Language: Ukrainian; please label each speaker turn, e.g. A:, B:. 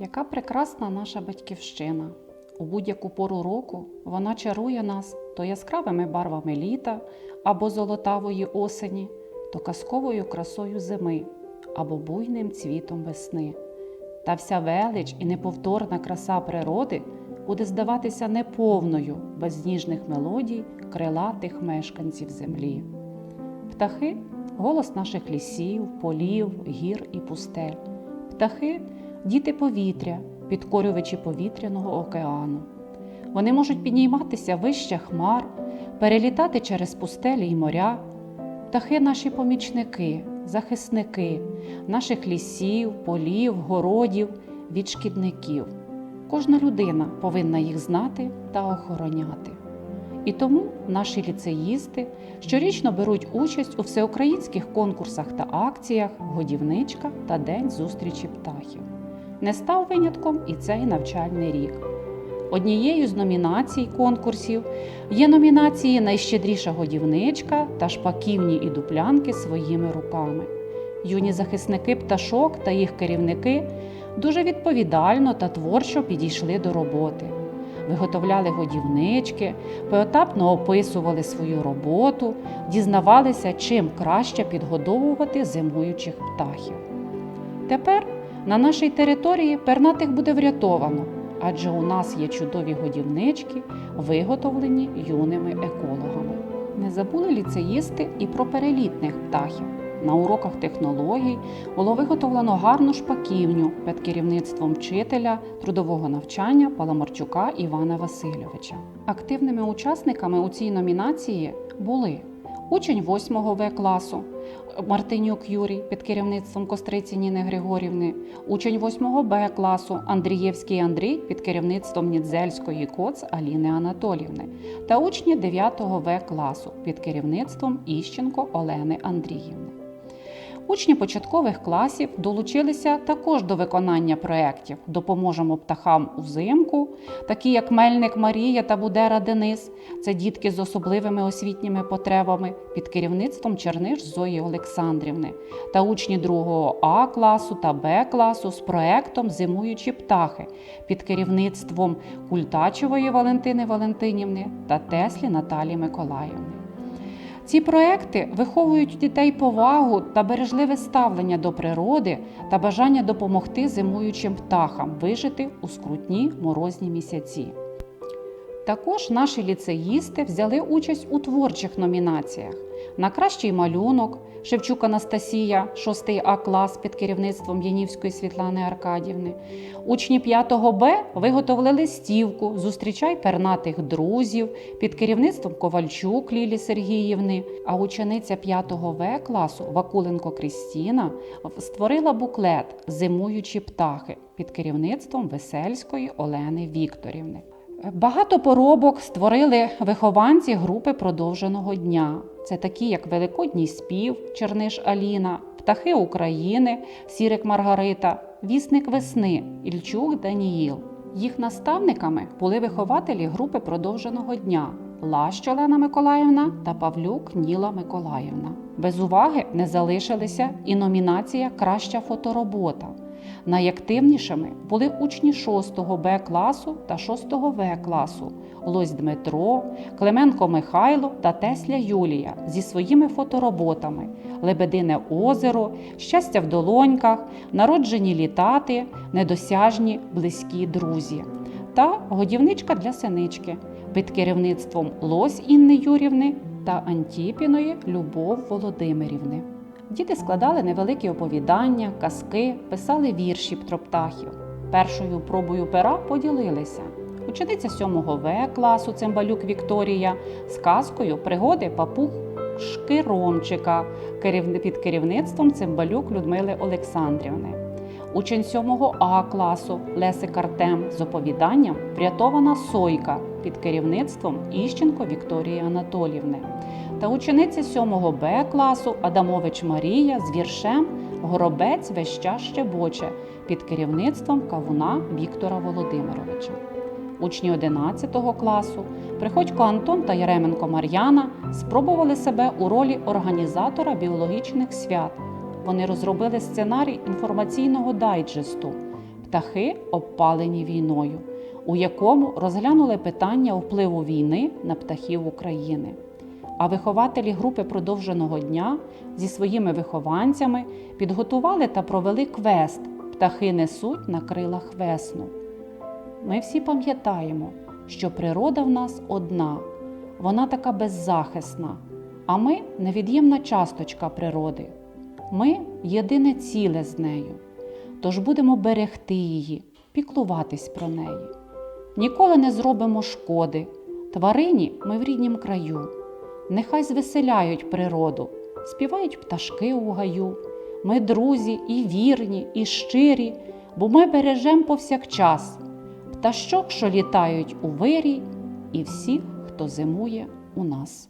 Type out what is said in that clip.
A: Яка прекрасна наша батьківщина! У будь-яку пору року вона чарує нас то яскравими барвами літа або золотавої осені, то казковою красою зими або буйним цвітом весни. Та вся велич і неповторна краса природи буде здаватися неповною без ніжних мелодій крилатих мешканців землі. Птахи голос наших лісів, полів, гір і пустель. Птахи діти повітря, підкорювачі повітряного океану. Вони можуть підніматися вище хмар, перелітати через пустелі й моря. Птахи наші помічники, захисники наших лісів, полів, городів від шкідників. Кожна людина повинна їх знати та охороняти. І тому наші ліцеїсти щорічно беруть участь у всеукраїнських конкурсах та акціях Годівничка та День зустрічі птахів. Не став винятком і цей навчальний рік. Однією з номінацій конкурсів є номінації Найщедріша годівничка та шпаківні і дуплянки своїми руками. Юні захисники пташок та їх керівники дуже відповідально та творчо підійшли до роботи. Виготовляли годівнички, поетапно описували свою роботу, дізнавалися, чим краще підгодовувати зимуючих птахів. Тепер на нашій території пернатих буде врятовано, адже у нас є чудові годівнички, виготовлені юними екологами. Не забули ліцеїсти і про перелітних птахів. На уроках технологій було виготовлено гарну шпаківню під керівництвом вчителя трудового навчання Паламарчука Івана Васильовича. Активними учасниками у цій номінації були учень 8 В класу. Мартинюк Юрій під керівництвом Костриці Ніни Григорівни, учень 8 Б класу. Андрієвський Андрій під керівництвом Нідзельської коц Аліни Анатолівни та учні 9 В класу під керівництвом Іщенко Олени Андріївни. Учні початкових класів долучилися також до виконання проєктів Допоможемо птахам узимку, такі як Мельник Марія та Будера Денис. Це дітки з особливими освітніми потребами під керівництвом Черниш Зої Олександрівни та учні 2 А класу та Б класу з проєктом Зимуючі птахи під керівництвом Культачевої Валентини Валентинівни та Теслі Наталі Миколаївни. Ці проекти виховують у дітей повагу та бережливе ставлення до природи та бажання допомогти зимуючим птахам вижити у скрутні морозні місяці. Також наші ліцеїсти взяли участь у творчих номінаціях на кращий малюнок Шевчук Анастасія, 6 А клас під керівництвом Янівської Світлани Аркадівни. Учні 5 Б виготовили листівку Зустрічай пернатих друзів під керівництвом Ковальчук Лілі Сергіївни. А учениця 5 В класу Вакуленко Крістіна створила буклет Зимуючі птахи під керівництвом Весельської Олени Вікторівни. Багато поробок створили вихованці групи продовженого дня. Це такі, як Великодній спів, Черниш Аліна, Птахи України, Сірик Маргарита, Вісник весни, Ільчук Даніїл. Їх наставниками були вихователі групи продовженого дня Лащ Олена Миколаївна та Павлюк Ніла Миколаївна. Без уваги не залишилися і номінація Краща фоторобота. Найактивнішими були учні 6 Б класу та 6 В класу Лось Дмитро, Клименко Михайло та Тесля Юлія зі своїми фотороботами Лебедине озеро, Щастя в долоньках, Народжені літати, Недосяжні близькі друзі та Годівничка для синички під керівництвом Лось Інни Юрівни та Антіпіної Любов Володимирівни. Діти складали невеликі оповідання, казки, писали вірші про птахів. Першою пробою пера поділилися. Учениця 7 В класу Цимбалюк Вікторія з казкою пригоди папушки Ромчика керів- під керівництвом Цимбалюк Людмили Олександрівни. Учень 7 А класу Лесик Артем з оповіданням Врятована сойка під керівництвом Іщенко Вікторії Анатолівни та учениця 7 Б класу Адамович Марія з віршем Горобець веща щебоче під керівництвом кавуна Віктора Володимировича. Учні 11 класу Приходько Антон та Яременко Мар'яна спробували себе у ролі організатора біологічних свят. Вони розробили сценарій інформаційного дайджесту птахи, обпалені війною, у якому розглянули питання впливу війни на птахів України. А вихователі групи продовженого дня зі своїми вихованцями підготували та провели квест Птахи несуть на крилах весну. Ми всі пам'ятаємо, що природа в нас одна, вона така беззахисна, а ми невід'ємна часточка природи. Ми єдине ціле з нею. Тож будемо берегти її, піклуватись про неї. Ніколи не зробимо шкоди. Тварині ми в ріднім краю. Нехай звеселяють природу, співають пташки у гаю. Ми друзі і вірні, і щирі, бо ми бережем повсякчас пташок, що літають у вирі, і всіх, хто зимує у нас.